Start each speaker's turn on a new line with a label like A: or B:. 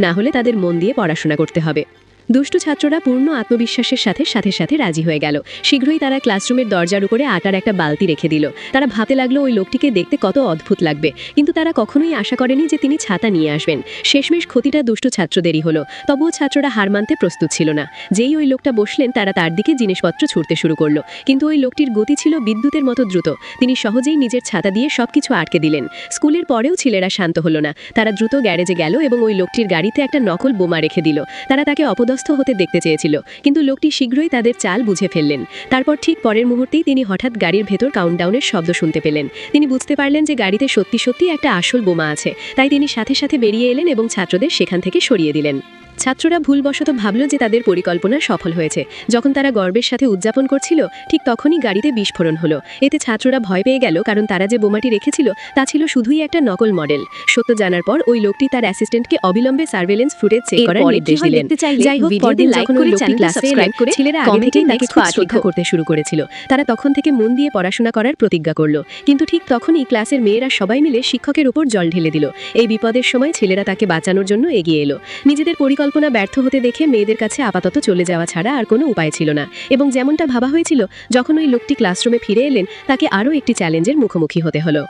A: না হলে তাদের মন দিয়ে পড়াশোনা করতে হবে। দুষ্টু ছাত্ররা পূর্ণ আত্মবিশ্বাসের সাথে সাথে সাথে রাজি হয়ে গেল। শীঘ্রই তারা ক্লাসরুমের দরজার উপরে আটার একটা বালতি রেখে দিল। তারা ভাবতে লাগল ওই লোকটিকে দেখতে কত অদ্ভুত লাগবে। কিন্তু তারা কখনোই আশা করেনি যে তিনি ছাতা নিয়ে আসবেন। শেষমেশ ক্ষতিটা দুষ্টু ছাত্রদেরই হলো। তবুও ছাত্ররা হার মানতে প্রস্তুত ছিল না। যেই ওই লোকটা বসলেন, তারা তার দিকে জিনিসপত্র ছুটতে শুরু করল। কিন্তু ওই লোকটির গতি ছিল বিদ্যুতের মতো দ্রুত। তিনি সহজেই নিজের ছাতা দিয়ে সবকিছু আটকে দিলেন। স্কুলের পরেও ছেলেরা শান্ত হলো না। তারা দ্রুত গ্যারেজে গেল এবং ওই লোকটির গাড়িতে একটা নকল বোমা রেখে দিল। তারা তাকে অপদস্থ হতে দেখতে চেয়েছিল, কিন্তু লোকটি শীঘ্রই তাদের চাল বুঝে ফেললেন। তারপর ঠিক পরের মুহূর্তেই তিনি হঠাৎ গাড়ির ভেতর কাউন্টডাউনের শব্দ শুনতে পেলেন। তিনি বুঝতে পারলেন যে গাড়িতে সত্যি সত্যি একটা আসল বোমা আছে, তাই তিনি সাথে সাথে বেরিয়ে এলেন এবং ছাত্রদের সেখান থেকে সরিয়ে দিলেন। ছাত্ররা ভুলবশত ভাবল যে তাদের পরিকল্পনা সফল হয়েছে। যখন তারা গর্বের সাথে উদযাপন করছিল ঠিক তখনই গাড়িতে বিস্ফোরণ হলো। এতে ছাত্ররা ভয় পেয়ে গেল কারণ তারা যে বোমাটি রেখেছিল তা ছিল শুধুই একটা নকল মডেল। সত্য জানার পর ওই লোকটি তার অ্যাসিস্ট্যান্টকে অবিলম্বে সার্ভেলেন্স ফুটেজ চেক করার নির্দেশ দিলেন। যাই হোক পরদিন ওই
B: করে
A: ক্লাসে এলেন
B: করে
A: ছেলেরা আগে থেকেই তাকে খুব শ্রদ্ধা করতে শুরু করেছিল। তারা তখন থেকে মন দিয়ে পড়াশোনা করার প্রতিজ্ঞা করল। কিন্তু ঠিক তখনই ক্লাসের মেয়েরা সবাই মিলে শিক্ষকের উপর জল ঢেলে দিল। এই বিপদের সময় ছেলেরা তাকে বাঁচানোর জন্য এগিয়ে এলো। নিজেদের পরিকল্পনা ব্যর্থ হতে দেখে মেয়েদের কাছে আপাতত চলে যাওয়া ছাড়া আর কোনো উপায় ছিল না এবং যেমনটা ভাবা হয়েছিল, যখন ওই লোকটি ক্লাসরুমে ফিরে এলেন, তাকে আরও একটি চ্যালেঞ্জের মুখোমুখি হতে হলো।